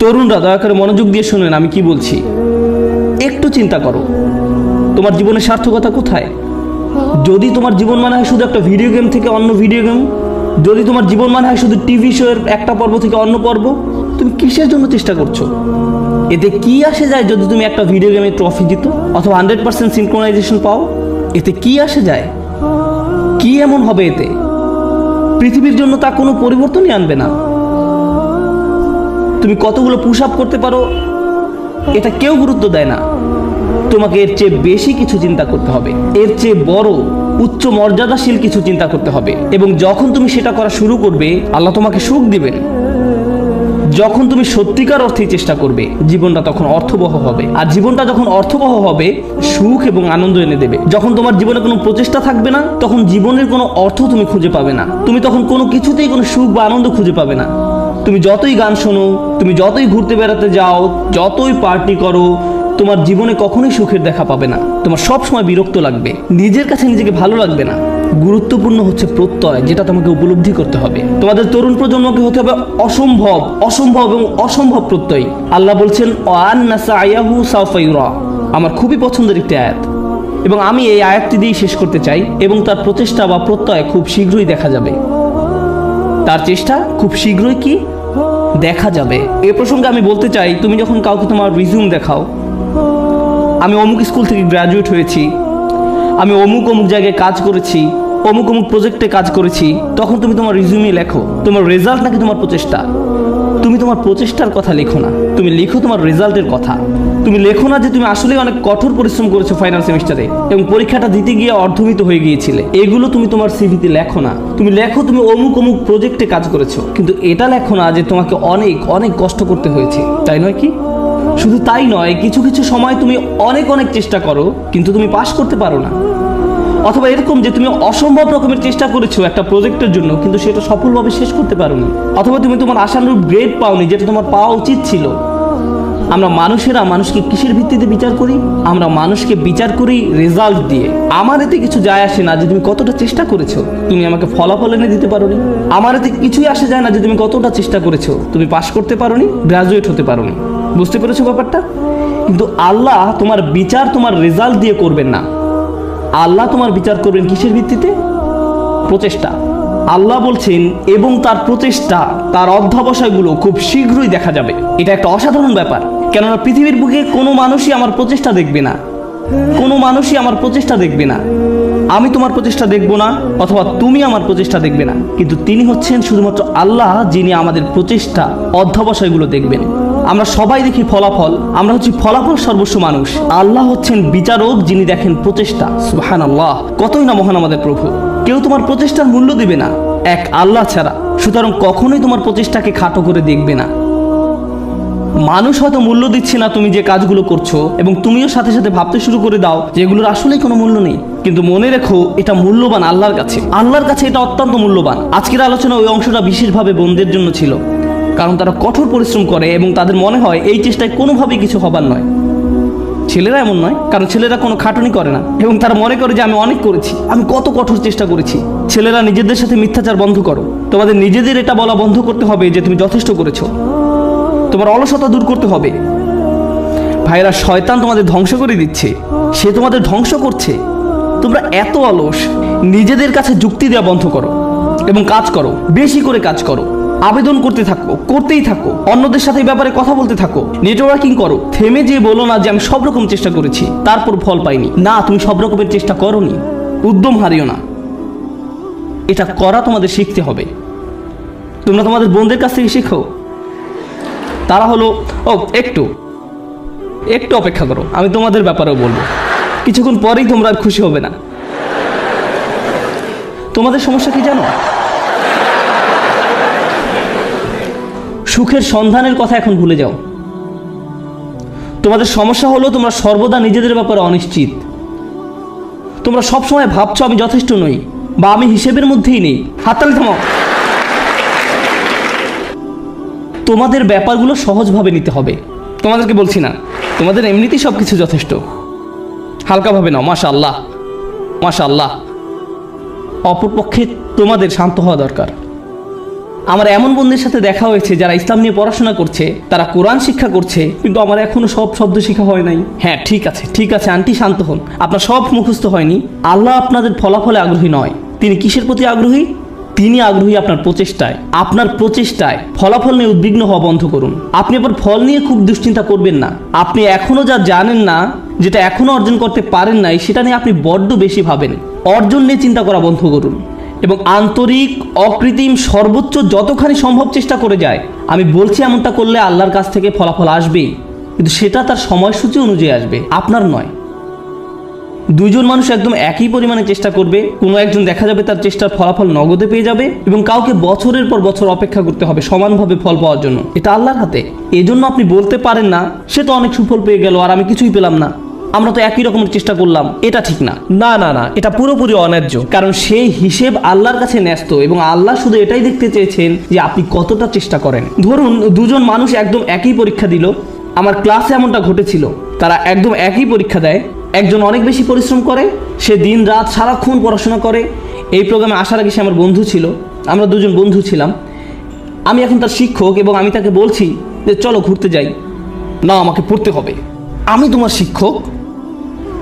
তরুণরা, দয়া করে মনোযোগ দিয়ে শুনেন, আমি কি বলছি? একটু চিন্তা করো। তোমার জীবনের সার্থকতা কোথায়? যদি তোমার জীবন মানে হয় শুধু একটা ভিডিও গেম থেকে অন্য ভিডিও গেম যদি তোমার জীবন মানে হয় শুধু টিভি শোয়ের একটা পর্ব থেকে অন্য পর্ব, তুমি কিসের জন্য চেষ্টা করছ? এতে কি আসে যায় যদি তুমি একটা ভিডিও গেমে ট্রফি জিতো অথবা হান্ড্রেড পার্সেন্ট সিনক্রোনাইজেশন পাও? এতে কি আসে যায়? কি এমন হবে এতে? পৃথিবীর জন্য তা কোনো পরিবর্তনই আনবে না। তুমি কতগুলো পুশ আপ করতে পারো, এটা কেউ গুরুত্ব দেয় না। তোমাকে এর চেয়ে বেশি কিছু চিন্তা করতে হবে। এর চেয়ে বড়, উচ্চ মর্যাদাশীল কিছু চিন্তা করতে হবে। এবং যখন তুমি সেটা করা শুরু করবে, আল্লাহ তোমাকে সুখ দিবেন। যখন তুমি সত্যিকার অর্থেই চেষ্টা করবে, জীবনটা তখন অর্থবহ হবে। আর জীবনটা যখন অর্থবহ হবে, সুখ এবং আনন্দ এনে দেবে। যখন তোমার জীবনে কোনো প্রচেষ্টা থাকবে না, তখন জীবনের কোনো অর্থ তুমি খুঁজে পাবে না। তুমি তখন কোনো কিছুতেই কোনো সুখ বা আনন্দ খুঁজে পাবে না। তুমি যতই গান শোনো, তুমি যতই ঘুরতে বেড়াতে যাও, যতই পার্টি করো, তোমার জীবনে কখনোই সুখের দেখা পাবে না। তোমার সব সময় বিরক্ত লাগবে। নিজের কাছে নিজেকে ভালো লাগবে না। গুরুত্বপূর্ণ হচ্ছে প্রত্যয়, যেটা তোমাকে উপলব্ধি করতে হবে। তোমাদের তরুণ প্রজন্মকে হতে হবে অসম্ভব অসম্ভব এবং অসম্ভব প্রত্যয়। আল্লাহ বলছেন আমার খুবই পছন্দের একটি আয়াত। এবং আমি এই আয়াতটি দিয়েই শেষ করতে চাই, এবং তার প্রচেষ্টা বা প্রত্যয় খুব শীঘ্রই দেখা যাবে। তার চেষ্টা খুব শীঘ্রই কি? দেখা যাবে। এ প্রসঙ্গে আমি বলতে চাই, তুমি যখন কাউকে তোমার রিজিউম দেখাও, আমি অমুক স্কুল থেকে গ্র্যাজুয়েট হয়েছি, আমি অমুক অমুক জায়গায় কাজ করেছি, অমুক অমুক প্রজেক্টে কাজ করেছি, তখন তুমি তোমার রিজিউমে লেখো। তোমার রেজাল্ট নাকি তোমার প্রচেষ্টা? তুমি তোমার প্রচেষ্টার কথা লেখো না। তুমি লিখো তোমার রেজাল্টের কথা। তুমি লেখো না যে তুমি আসলে অনেক কঠোর পরিশ্রম করেছ ফাইনাল সেমিস্টারে এবং পরীক্ষাটা দিতে গিয়ে অর্ধমিত হয়ে গিয়েছিলে। এগুলো তুমি তোমার সিভিতে লেখো না। তুমি লেখো তুমি অমুক অমুক প্রজেক্টে কাজ করেছ। কিন্তু এটা লেখো না যে তোমাকে অনেক অনেক কষ্ট করতে হয়েছে। তাই নয় কি? শুধু তাই নয়, কিছু কিছু সময় তুমি অনেক অনেক চেষ্টা করো, কিন্তু তুমি পাশ করতে পারো না। অথবা এরকম যে তুমি অসম্ভব রকমের চেষ্টা করেছ একটা প্রজেক্টের জন্য, কিন্তু সেটা সফলভাবে শেষ করতে পারোনি। অথবা তুমি তোমার আশানুরূপ গ্রেড পাওনি যেটা তোমার পাওয়া উচিত ছিল। আমরা মানুষেরা মানুষকে কিসের ভিত্তিতে বিচার করি? আমরা মানুষকে বিচার করি রেজাল্ট দিয়ে। আমার এতে কিছু যায় আসে না যে তুমি কতটা চেষ্টা করেছ? তুমি আমাকে ফলাফল এনে দিতে পারোনি। আমার এতে কিছুই আসে যায় না যে তুমি কতটা চেষ্টা করেছ। তুমি পাশ করতে পারোনি গ্রাজুয়েট হতে পারোনি। বুঝতে পেরেছ ব্যাপারটা? কিন্তু আল্লাহ তোমার বিচার, তোমার রেজাল্ট দিয়ে করবেন না। আল্লাহ তোমার বিচার করবেন কিসের ভিত্তিতে? প্রচেষ্টা। আল্লাহ বলছেন, এবং তার প্রচেষ্টা, তার অধ্যাবসায়গুলো খুব শীঘ্রই দেখা যাবে। এটা একটা অসাধারণ ব্যাপার। কেননা পৃথিবীর বুকে কোনো মানুষই আমার প্রচেষ্টা দেখবে না। কোনো মানুষই আমার প্রচেষ্টা দেখবে না। আমি তোমার প্রচেষ্টা দেখব না অথবা তুমি আমার প্রচেষ্টা দেখবে না। কিন্তু তিনি হচ্ছেন শুধুমাত্র আল্লাহ, যিনি আমাদের প্রচেষ্টা, অধ্যাবসায়গুলো দেখবেন। আমরা সবাই দেখি ফলাফল। আমরা হচ্ছি ফলাফল সর্বস্ব মানুষ। আল্লাহ হচ্ছেন বিচারক, যিনি দেখেন প্রচেষ্টা। সুহান আল্লাহ কতই না মহান আমাদের প্রভু। কেউ তোমার প্রচেষ্টার মূল্য দিবে না। এক আল্লাহ ছাড়া। সুতরাং কখনোই তোমার প্রচেষ্টাকে খাটো করে দেখবে না। মানুষ হয়তো মূল্য দিচ্ছে না তুমি যে কাজগুলো করছ, এবং তুমিও সাথে সাথে ভাবতে শুরু করে দাও যে এগুলোর আসলেই কোনো মূল্য নেই। কিন্তু মনে রেখো, এটা মূল্যবান আল্লাহর কাছে। আল্লাহর কাছে এটা অত্যন্ত মূল্যবান। আজকের আলোচনা ওই অংশটা বিশেষভাবে বোনদের জন্য ছিল। কারণ তারা কঠোর পরিশ্রম করে, এবং তাদের মনে হয় এই চেষ্টায় কোনোভাবেই কিছু হবার নয়। ছেলেরা এমন নয়, কারণ ছেলেরা কোনো খাটুনি করে না। এবং তারা মনে করে যে আমি অনেক করেছি, আমি কত কঠোর চেষ্টা করেছি। ছেলেরা নিজেদের সাথে মিথ্যাচার বন্ধ করো। তোমাদের নিজেদের এটা বলা বন্ধ করতে হবে যে তুমি যথেষ্ট করেছ। তোমার অলসতা দূর করতে হবে। ভাইরা, শয়তান তোমাদের ধ্বংস করে দিচ্ছে। সে তোমাদের ধ্বংস করছে। তোমরা এত অলস, নিজেদের কাছে যুক্তি দেওয়া বন্ধ করো এবং কাজ করো। বেশি করে কাজ করো। আবেদন করতে থাকো, করতেই থাকো। অন্যদের সাথে ব্যাপারে কথা বলতে থাকো। নেটওয়ার্কিং করো। থেমে যে বলো না যে আমি সব রকম চেষ্টা করেছি, তারপর ফল পাইনি। না, তুমি সব রকমের চেষ্টা করনি। উদ্যম হারিও না। এটা করা তোমাদের শিখতে হবে। তোমরা তোমাদের বোনদের কাছ থেকে শিখো। তারা হলো, ও, একটু একটু অপেক্ষা করো, আমি তোমাদের ব্যাপারেও বলব। কিছুক্ষণ পরেই তোমরা আর খুশি হবে না। তোমাদের সমস্যা কি জানো? সুখের সন্ধানের কথা এখন ভুলে যাও। তোমাদের সমস্যা হলো, তোমরা সর্বদা নিজেদের ব্যাপারে অনিশ্চিত। তোমরা সবসময় ভাবছ, আমি যথেষ্ট নই, বা আমি হিসেবের মধ্যেই নেই। হাততালি থামাও। তোমাদের ব্যাপারগুলো সহজভাবে নিতে হবে। তোমাদেরকে বলছি না, তোমাদের এমনিতেই সব কিছু যথেষ্ট। হালকাভাবে নাও মাশা আল্লাহ মাশা আল্লাহ অপরপক্ষে তোমাদের শান্ত হওয়া দরকার। আমার এমন বন্ধুদের সাথে দেখা হয়েছে যারা ইসলাম নিয়ে পড়াশোনা করছে, তারা কোরআন শিক্ষা করছে, কিন্তু আমার এখনও সব শব্দ শেখা হয় নাই। হ্যাঁ ঠিক আছে ঠিক আছে, আন্টি শান্ত হন। আপনার সব মুখস্থ হয়নি। আল্লাহ আপনাদের ফলাফলে আগ্রহী নয়। তিনি কিসের প্রতি আগ্রহী? তিনি আগ্রহী আপনার প্রচেষ্টায়। আপনার প্রচেষ্টায় ফলাফল নিয়ে উদ্বিগ্ন হওয়া বন্ধ করুন। আপনি আবার ফল নিয়ে খুব দুশ্চিন্তা করবেন না। আপনি এখনও যা জানেন না, যেটা এখনও অর্জন করতে পারেন নাই, সেটা নিয়ে আপনি বড্ড বেশি ভাবেন। অর্জন নিয়ে চিন্তা করা বন্ধ করুন। এবং আন্তরিক, অকৃত্রিম, সর্বোচ্চ যতখানি সম্ভব চেষ্টা করে যায়। আমি বলছি এমনটা করলে আল্লাহর কাছ থেকে ফলাফল আসবেই। কিন্তু সেটা তার সময়সূচি অনুযায়ী আসবে, আপনার নয়। দুইজন মানুষ একদম একই পরিমাণে চেষ্টা করবে কোনো একজন দেখা যাবে তার চেষ্টার ফলাফল নগদে পেয়ে যাবে এবং কাউকে বছরের পর বছর অপেক্ষা করতে হবে সমানভাবে ফল পাওয়ার জন্য। এটা আল্লাহর হাতে। এজন্য আপনি বলতে পারেন না সে তো অনেক সুফল পেয়ে গেল আর আমি কিছুই পেলাম না। আমরা তো একই রকমের চেষ্টা করলাম এটা ঠিক না। না না না এটা পুরোপুরি অন্যায্য। কারণ সেই হিসেব আল্লাহর কাছে ন্যস্ত এবং আল্লাহ শুধু এটাই দেখতে চেয়েছেন যে আপনি কতটা চেষ্টা করেন। ধরুন দুজন মানুষ একদম একই পরীক্ষা দিল আমার ক্লাসে এমনটা ঘটেছিল তারা একদম একই পরীক্ষা দেয় একজন অনেক বেশি পরিশ্রম করে, সে দিন রাত সারাক্ষণ পড়াশোনা করে। এই প্রোগ্রামে আসার আগে সে আমার বন্ধু ছিল, আমরা দুজন বন্ধু ছিলাম। আমি এখন তার শিক্ষক এবং আমি তাকে বলছি যে, চলো ঘুরতে যাই। না, আমাকে পড়তে হবে। আমি তোমার শিক্ষক?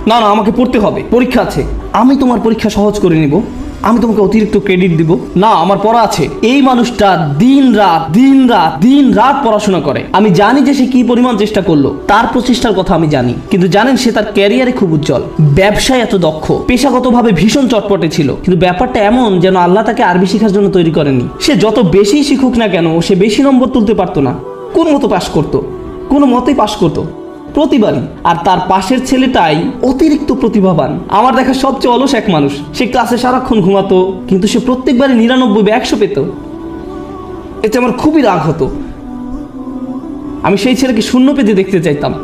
না না, আমাকে পড়তে হবে, পরীক্ষা আছে। আমি তোমার পরীক্ষা সহজ করে নিব। আমি তোমাকে অতিরিক্ত ক্রেডিট দিব। না, আমার পড়া আছে। এই মানুষটা দিন রাত দিন রাত দিন রাত পড়াশোনা করে। আমি জানি যে সে কি পরিমাণ চেষ্টা করল। তার প্রচেষ্টার কথা আমি জানি। কিন্তু জানেন, সে তার ক্যারিয়ারে খুব উজ্জ্বল। ব্যবসায় এত দক্ষ। পেশাগতভাবে ভীষণ চটপটে ছিল। কিন্তু ব্যাপারটা এমন যেন আল্লাহ তাকে আরবি শেখার জন্য তৈরি করেনি। সে যত বেশি শিখুক না কেন, সে বেশি নম্বর তুলতে পারতো না। কোন মতো পাশ করতো? কোনো মতেই পাশ করতো? প্রতিবারই। আর তার পাশের ছেলেটাই অতিরিক্ত প্রতিভাবান। আমার দেখা সবচেয়ে অলস এক মানুষ। সে ক্লাসে সারাক্ষণ ঘুমাতো, কিন্তু সে প্রত্যেকবারই নিরানব্বই বা একশো পেত। এতে আমার খুবই রাগ হতো। আমি সেই ছেলেকে শূন্য পেতে দেখতে চাইতাম।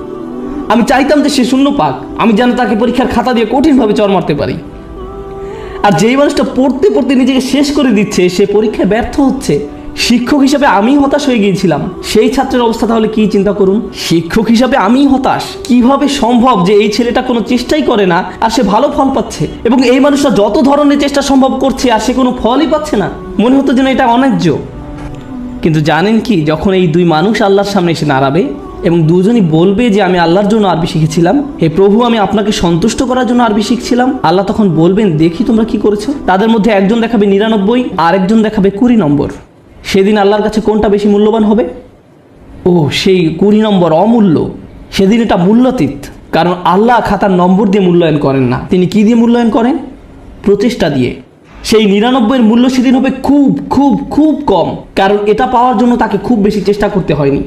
আমি চাইতাম যে সে শূন্য পাক। আমি যেন তাকে পরীক্ষার খাতা দিয়ে কঠিনভাবে চর মারতে পারি। আর যেই মানুষটা পড়তে পড়তে নিজেকে শেষ করে দিচ্ছে, সে পরীক্ষায় ব্যর্থ হচ্ছে। শিক্ষক হিসাবে আমি হতাশ হয়ে গিয়েছিলাম। সেই ছাত্রের অবস্থা তাহলে কি চিন্তা করুন? শিক্ষক হিসাবে আমি হতাশ। কীভাবে সম্ভব যে এই ছেলেটা কোনো চেষ্টাই করে না, আর সে ভালো ফল পাচ্ছে? এবং এই মানুষটা যত ধরনের চেষ্টা সম্ভব করছে, আর সে কোনো ফলই পাচ্ছে না। মনে হতো যেন এটা অন্যায্য। কিন্তু জানেন কি, যখন এই দুই মানুষ আল্লাহর সামনে এসে দাঁড়াবে, এবং দুজনই বলবে যে আমি আল্লাহর জন্য আরবি শিখেছিলাম, হে প্রভু, আমি আপনাকে সন্তুষ্ট করার জন্য আরবি শিখছিলাম, আল্লাহ তখন বলবেন, দেখি তোমরা কি করেছ? তাদের মধ্যে একজন দেখাবে নিরানব্বই আর একজন দেখাবে কুড়ি নম্বর। সেদিন আল্লাহর কাছে কোনটা বেশি মূল্যবান হবে? ও, সেই কুড়ি নম্বর অমূল্য। সেদিন এটা মূল্যতীত, কারণ আল্লাহ খাতার নম্বর দিয়ে মূল্যায়ন করেন না। তিনি কি দিয়ে মূল্যায়ন করেন? প্রচেষ্টা দিয়ে। সেই নিরানব্বইয়ের মূল্য সেদিন হবে খুব খুব খুব কম, কারণ এটা পাওয়ার জন্য তাকে খুব বেশি চেষ্টা করতে হয়নি।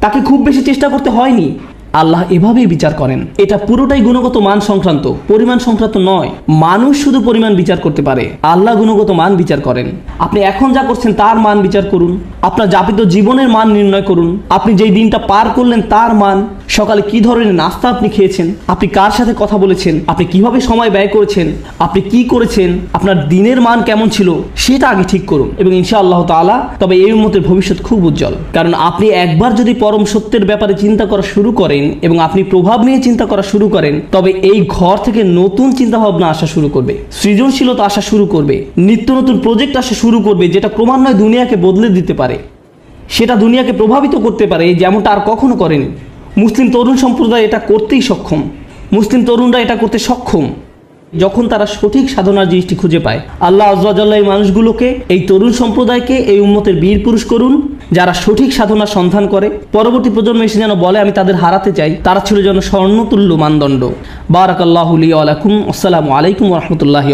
তাকে খুব বেশি চেষ্টা করতে হয়নি। আল্লাহ এভাবেই বিচার করেন। এটা পুরোটাই গুণগত মান সংক্রান্ত। পরিমাণ সংক্রান্ত নয়। মানুষ শুধু পরিমাণ বিচার করতে পারে। আল্লাহ গুণগত মান বিচার করেন। আপনি এখন যা করছেন তার মান বিচার করুন। আপনার যাপিত জীবনের মান নির্ণয় করুন। আপনি যেই দিনটা পার করলেন তার মান। সকালে কি ধরনের নাস্তা আপনি খেয়েছেন? আপনি কার সাথে কথা বলেছেন? আপনি কীভাবে সময় ব্যয় করেছেন? আপনি কি করেছেন? আপনার দিনের মান কেমন ছিল? সেটা আগে ঠিক করুন এবং ইনশা আল্লাহ তাআলা তবে এই উম্মতের ভবিষ্যৎ খুব উজ্জ্বল। কারণ আপনি একবার যদি পরম সত্যের ব্যাপারে চিন্তা করা শুরু করেন এবং আপনি প্রভাব নিয়ে চিন্তা করা শুরু করেন, তবে এই ঘর থেকে নতুন চিন্তা ভাবনা আসা শুরু করবে, সৃজনশীলতা আসা শুরু করবে, নিত্য নতুন প্রজেক্ট আসা শুরু করবে, যেটা ক্রমান্বয়ে দুনিয়াকে বদলে দিতে পারে। সেটা দুনিয়াকে প্রভাবিত করতে পারে, যেমনটা আর কখনো করেনি। মুসলিম তরুণ সম্প্রদায় এটা করতেই সক্ষম। মুসলিম তরুণরা এটা করতে সক্ষম। যখন তারা সঠিক সাধনার জিনিসটি খুঁজে পায়, আল্লাহ আজ্লাহ এই মানুষগুলোকে, এই তরুণ সম্প্রদায়কে, এই উম্মতের বীর পুরুষ করুন যারা সঠিক সাধনার সন্ধান করে, পরবর্তী প্রজন্ম এসে যেন বলে, আমি তাদের হারাতে চাই তারা ছিল যেন স্বর্ণতুল্য মানদণ্ড। বারাকাল্লাহুলি আলাইকুম আসসালামু আলাইকুম রহমতুল্লাহি